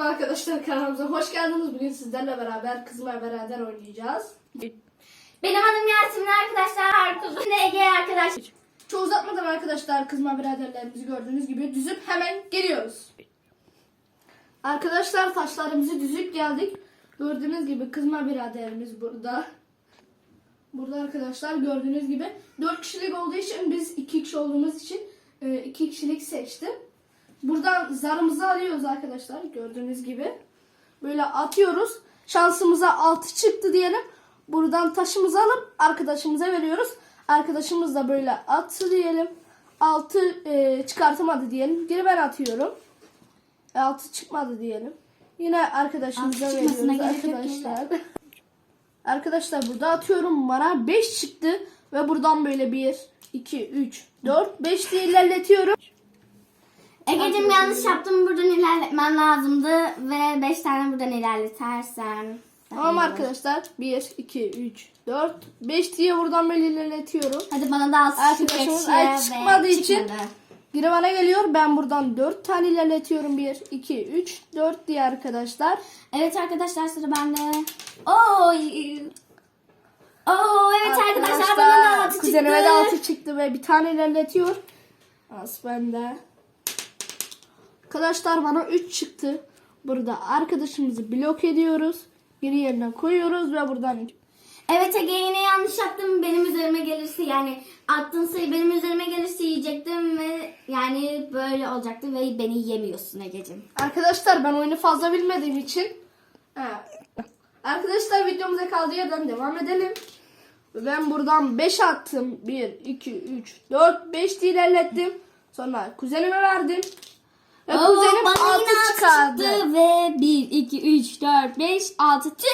Merhaba arkadaşlar kanalımıza hoş geldiniz. Bugün sizlerle beraber kızımla beraber oynayacağız. Benim adım Yasemin arkadaşlar. Da Ege arkadaş. Çok uzatmadan arkadaşlar kızma biraderlerimizi gördüğünüz gibi düzüp hemen geliyoruz. Arkadaşlar taşlarımızı düzüp geldik. Gördüğünüz gibi kızma biraderimiz burada. Burada arkadaşlar gördüğünüz gibi 4 kişilik olduğu için biz 2 kişi olduğumuz için 2 kişilik seçtim. Buradan zarımızı alıyoruz arkadaşlar gördüğünüz gibi. Böyle atıyoruz. Şansımıza 6 çıktı diyelim. Buradan taşımızı alıp arkadaşımıza veriyoruz. Arkadaşımız da böyle attı diyelim. 6 çıkartamadı diyelim. Geri ben atıyorum. 6 çıkmadı diyelim. Yine arkadaşımıza Altı veriyoruz arkadaşlar. Arkadaşlar burada atıyorum bana 5 çıktı ve buradan böyle 1, 2, 3, 4, 5 diye ilerletiyorum. Ege'cim yanlış yaptım. Buradan ilerletmen lazımdı. Ve 5 tane buradan ilerletersen. Tamam arkadaşlar 1, 2, 3, 4, 5 diye buradan böyle ilerletiyorum. Hadi bana da altı Arkadaşımız ay çıkmadığı için çıkmadı. Geri bana geliyor. Ben buradan 4 tane ilerletiyorum. 1, 2, 3, 4 diye arkadaşlar. Evet arkadaşlar sıra bende. Oy. Oo evet arkadaşlar, bana da altı çıktı. Kuzenime de 6 çıktı ve bir tane ilerletiyor. As bende. Arkadaşlar bana 3 çıktı. Burada arkadaşımızı blok ediyoruz. Geri yerine koyuyoruz ve buradan Evet Ege yine yanlış yaptım. Benim üzerime gelirse yani attığın sayı benim üzerime gelirse yiyecektim ve yani böyle olacaktı ve beni yemiyorsun Ege'cim. Arkadaşlar ben oyunu fazla bilmediğim için ha. Arkadaşlar videomuza kaldığı yerden devam edelim. Ben buradan 5 attım. 1, 2, 3, 4, 5 diye ilerlettim. Sonra kuzenime verdim. Ve Oo, kuzenim bana 6 yine altı çıkardı. çıktı ve 1, 2, 3, 4, 5, 6 tüh.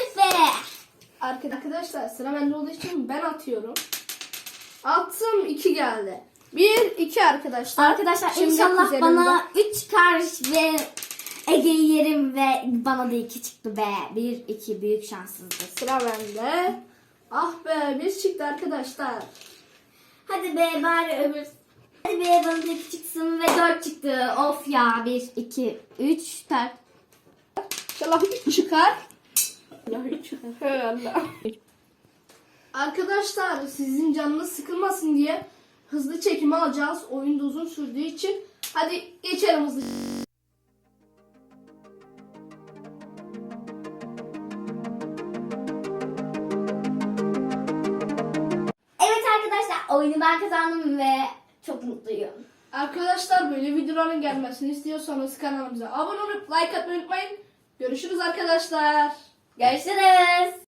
Arka- Arkadaşlar sıra bende olduğu için ben atıyorum. Attım 2 geldi. 1, 2 arkadaşlar. Arkadaşlar Şimdi inşallah bana 3 çıkar ve Ege'yi yerim ve bana da 2 çıktı be. 1, 2 büyük şanssızlık. Sıra bende. Ah be 1 çıktı arkadaşlar. Hadi be bari öbür. Hadi be bana 2 çıksın ve 4 çıktı. Of ya 1, 2, 3, 4. İnşallah 3 çıkar. İnşallah 3 çıkar. Allah. Arkadaşlar sizin canınız sıkılmasın diye hızlı çekimi alacağız. Oyun da uzun sürdüğü için. Hadi geçelim hızlı. Evet arkadaşlar oyunu ben kazandım ve çok mutluyum. Arkadaşlar böyle videoların gelmesini istiyorsanız kanalımıza abone olup like atmayı unutmayın. Görüşürüz arkadaşlar. Görüşürüz.